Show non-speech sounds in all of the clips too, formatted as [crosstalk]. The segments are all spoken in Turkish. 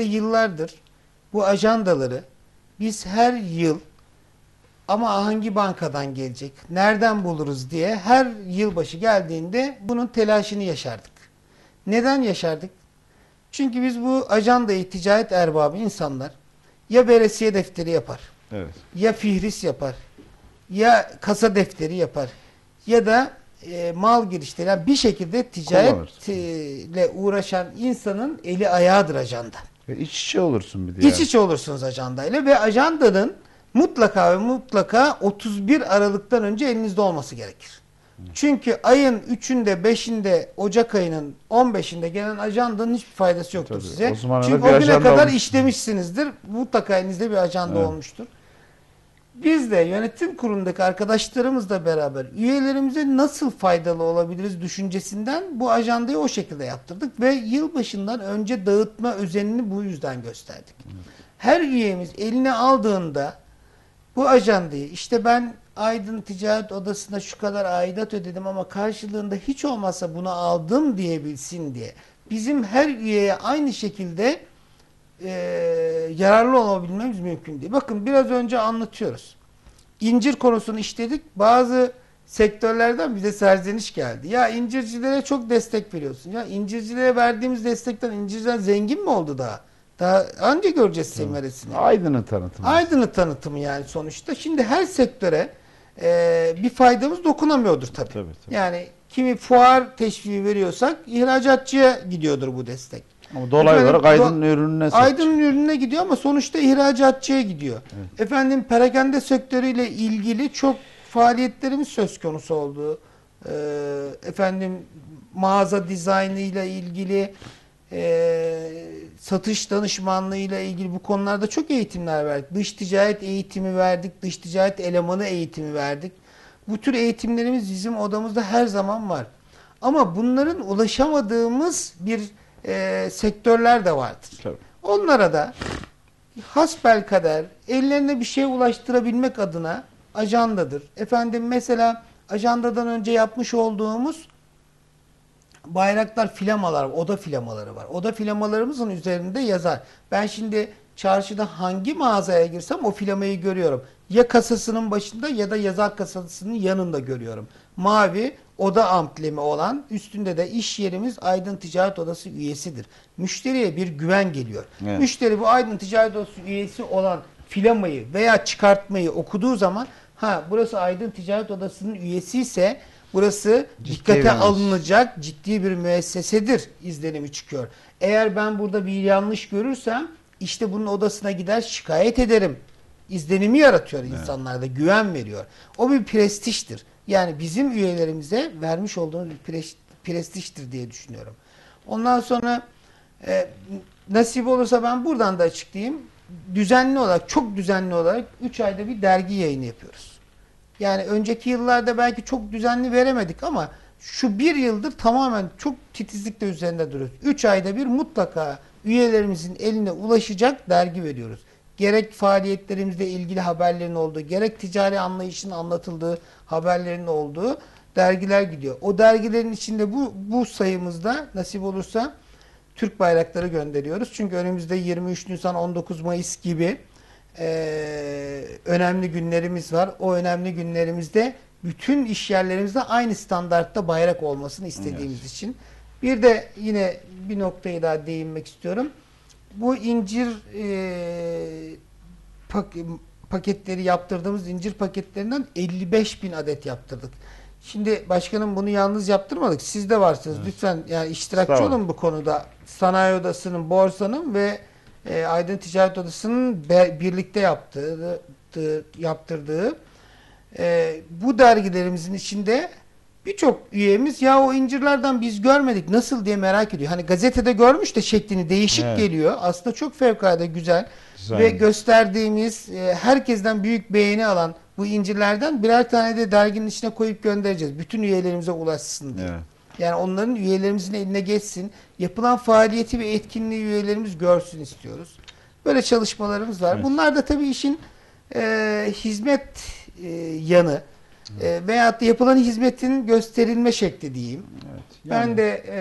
yıllardır bu ajandaları biz her yıl ama hangi bankadan gelecek, nereden buluruz diye her yılbaşı geldiğinde bunun telaşını yaşardık. Neden yaşardık? Çünkü biz bu ajandayı ticaret erbabı insanlar ya veresiye defteri yapar, Evet. ya fihris yapar, ya kasa defteri yapar ya da e, mal girişleri yani bir şekilde ticaretle uğraşan insanın eli ayağıdır ajanda. Ve iç içe olursun bir de. İç içe olursunuz ajandayla ve ajandanın mutlaka ve mutlaka 31 Aralık'tan önce elinizde olması gerekir. Çünkü ayın 3'ünde, 5'inde, Ocak ayının 15'inde gelen ajandanın hiçbir faydası yoktur Tabii, size. o Çünkü o güne kadar olmuş. işlemişsinizdir. Mutlaka elinizde bir ajanda Evet. olmuştur. Biz de yönetim kurulundaki arkadaşlarımızla beraber üyelerimize nasıl faydalı olabiliriz düşüncesinden bu ajandayı o şekilde yaptırdık ve yılbaşından önce dağıtma özenini bu yüzden gösterdik. Her üyemiz eline aldığında bu ajandayı işte ben Aydın Ticaret Odası'na şu kadar aidat ödedim ama karşılığında hiç olmazsa bunu aldım diyebilsin diye bizim her üyeye aynı şekilde e, yararlı olabilmemiz mümkün değil. Bakın biraz önce anlatıyoruz. İncir konusunu işledik. Bazı sektörlerden bize serzeniş geldi. Ya incircilere çok destek veriyorsun. Ya incircilere verdiğimiz destekten incirciler zengin mi oldu daha? Daha önce göreceğiz semaresini. Aydın'ın tanıtımı. Aydın'ın tanıtımı yani sonuçta. Şimdi her sektöre e, bir faydamız dokunamıyordur tabii. Tabii, tabii. Yani kimi fuar teşviği veriyorsak ihracatçıya gidiyordur bu destek. Ama dolayı Efendim, olarak Aydın'ın ürününe. Aydın'ın ürününe gidiyor ama sonuçta ihracatçıya gidiyor. Efendim perakende sektörüyle ilgili çok faaliyetlerimiz söz konusu oldu. Ee, efendim mağaza dizaynı ile ilgili e, satış danışmanlığı ile ilgili bu konularda çok eğitimler verdik. Dış ticaret eğitimi verdik. Dış ticaret elemanı eğitimi verdik. Bu tür eğitimlerimiz bizim odamızda her zaman var. Ama bunların ulaşamadığımız bir e, sektörler de vardır. Tabii. Onlara da hasbel kader ellerine bir şey ulaştırabilmek adına ajandadır. Efendim mesela ajandadan önce yapmış olduğumuz bayraklar filamalar, oda filamaları var. Oda filamalarımızın üzerinde yazar. Ben şimdi çarşıda hangi mağazaya girsem o filamayı görüyorum. Ya kasasının başında ya da yazar kasasının yanında görüyorum. Mavi oda amblemi olan üstünde de iş yerimiz Aydın Ticaret Odası üyesidir. Müşteriye bir güven geliyor. Evet. Müşteri bu Aydın Ticaret Odası üyesi olan filamayı veya çıkartmayı okuduğu zaman ha burası Aydın Ticaret Odası'nın üyesi ise burası Ciddi dikkate bir alınacak ciddi bir müessesedir izlenimi çıkıyor. Eğer ben burada bir yanlış görürsem işte bunun odasına gider şikayet ederim. İzlenimi yaratıyor insanlarda, güven veriyor. O bir prestijdir. Yani bizim üyelerimize vermiş olduğumuz bir pres- prestijdir diye düşünüyorum. Ondan sonra e, nasip olursa ben buradan da açıklayayım. Düzenli olarak, çok düzenli olarak 3 ayda bir dergi yayını yapıyoruz. Yani önceki yıllarda belki çok düzenli veremedik ama şu bir yıldır tamamen çok titizlikle üzerinde duruyoruz. 3 ayda bir mutlaka üyelerimizin eline ulaşacak dergi veriyoruz. Gerek faaliyetlerimizle ilgili haberlerin olduğu, gerek ticari anlayışın anlatıldığı haberlerin olduğu dergiler gidiyor. O dergilerin içinde bu, bu sayımızda nasip olursa Türk bayrakları gönderiyoruz. Çünkü önümüzde 23 Nisan 19 Mayıs gibi eee, önemli günlerimiz var. O önemli günlerimizde bütün iş yerlerimizde aynı standartta bayrak olmasını istediğimiz için. Bir de yine bir noktayı daha değinmek istiyorum. Bu incir eee, pak- paketleri yaptırdığımız incir paketlerinden 55 bin adet yaptırdık. Şimdi başkanım bunu yalnız yaptırmadık. Siz de varsınız. Lütfen yani iştirakçı olun. bu konuda. Sanayi Odası'nın, borsanın ve e, Aydın Ticaret Odası'nın be- birlikte yaptığı, tı- yaptırdığı e, bu dergilerimizin içinde birçok üyemiz ya o incirlerden biz görmedik nasıl diye merak ediyor. Hani gazetede görmüş de şeklini değişik Evet. geliyor. Aslında çok fevkalade güzel Güzel. ve gösterdiğimiz e, herkesten büyük beğeni alan bu incirlerden birer tane de derginin içine koyup göndereceğiz. Bütün üyelerimize ulaşsın diye. Evet. Yani onların üyelerimizin eline geçsin. Yapılan faaliyeti ve etkinliği üyelerimiz görsün istiyoruz. Böyle çalışmalarımız var. Evet. Bunlar da tabii işin e, hizmet e, yanı e, veyahut da yapılan hizmetin gösterilme şekli diyeyim. Evet. Ben de e,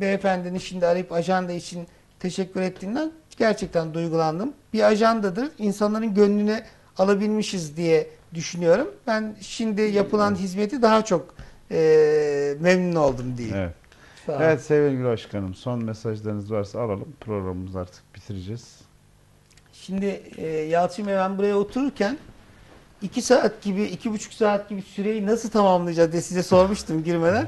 beyefendinin şimdi arayıp ajanda için teşekkür ettiğinden gerçekten duygulandım. Bir ajandadır. İnsanların gönlüne alabilmişiz diye düşünüyorum. Ben şimdi yapılan hizmeti daha çok e, memnun oldum diyeyim. Evet. Evet sevgili başkanım son mesajlarınız varsa alalım. Programımızı artık bitireceğiz. Şimdi e, Yalçın Bey ben buraya otururken iki saat gibi, iki buçuk saat gibi süreyi nasıl tamamlayacağız diye size sormuştum girmeden.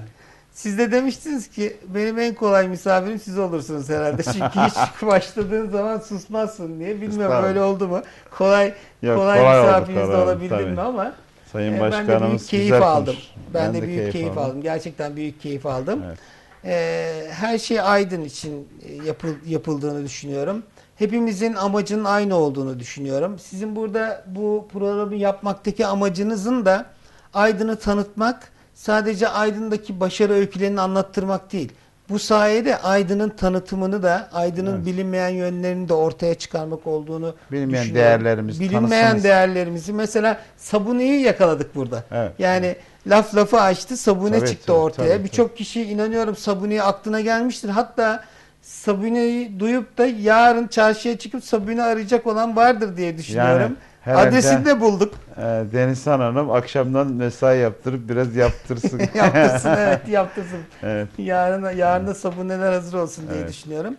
Siz de demiştiniz ki benim en kolay misafirim siz olursunuz herhalde. [laughs] Çünkü hiç başladığın zaman susmazsın diye. Bilmiyorum Estağfurullah. öyle oldu mu? Kolay Yok, kolay, kolay misafiriniz de olabildim tabii. mi ama Sayın e, ben de Başkanımız büyük keyif güzel aldım. konuş- Ben, de büyük keyif, aldım. Gerçekten büyük keyif aldım. Evet. Ee, her şey Aydın için e, yapıl, yapıldığını düşünüyorum. Hepimizin amacının aynı olduğunu düşünüyorum. Sizin burada bu programı yapmaktaki amacınızın da Aydın'ı tanıtmak, sadece Aydın'daki başarı öykülerini anlattırmak değil. Bu sayede Aydın'ın tanıtımını da, Aydın'ın Evet. bilinmeyen yönlerini de ortaya çıkarmak olduğunu Bilinmeyen düşünüyorum. değerlerimizi Bilinmeyen tanısınız. değerlerimizi mesela Sabune'yi yakaladık burada. Evet. Yani laf lafı açtı, Sabune Tabii, çıktı tabii, ortaya. Birçok kişi inanıyorum Sabune'yi aklına gelmiştir. Hatta Sabune'yi duyup da yarın çarşıya çıkıp Sabune arayacak olan vardır diye düşünüyorum. herhalde- Adresini de bulduk. Ee, Denizhan Hanım akşamdan mesai yaptırıp biraz yaptırsın. [laughs] yaptırsın evet [laughs] yaptırsın. evet. Yarın yarın da Sabuneler hazır olsun diye Evet. düşünüyorum.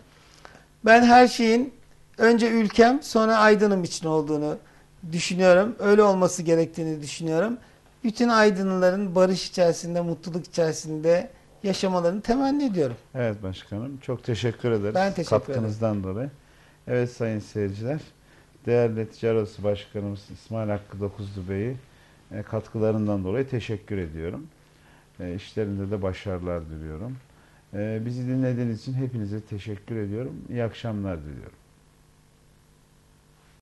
Ben her şeyin önce ülkem sonra Aydın'ım için olduğunu düşünüyorum. Öyle olması gerektiğini düşünüyorum. Bütün Aydınlıların barış içerisinde, mutluluk içerisinde yaşamalarını temenni ediyorum. Evet başkanım. Çok teşekkür ederiz. Ben teşekkür Katkınızdan dolayı. Evet sayın seyirciler. Değerli Ticaret Odası Başkanımız İsmail Hakkı Dokuzlu Bey'i e, katkılarından dolayı teşekkür ediyorum. E, işlerinde de başarılar diliyorum. E, bizi dinlediğiniz için hepinize teşekkür ediyorum. İyi akşamlar diliyorum.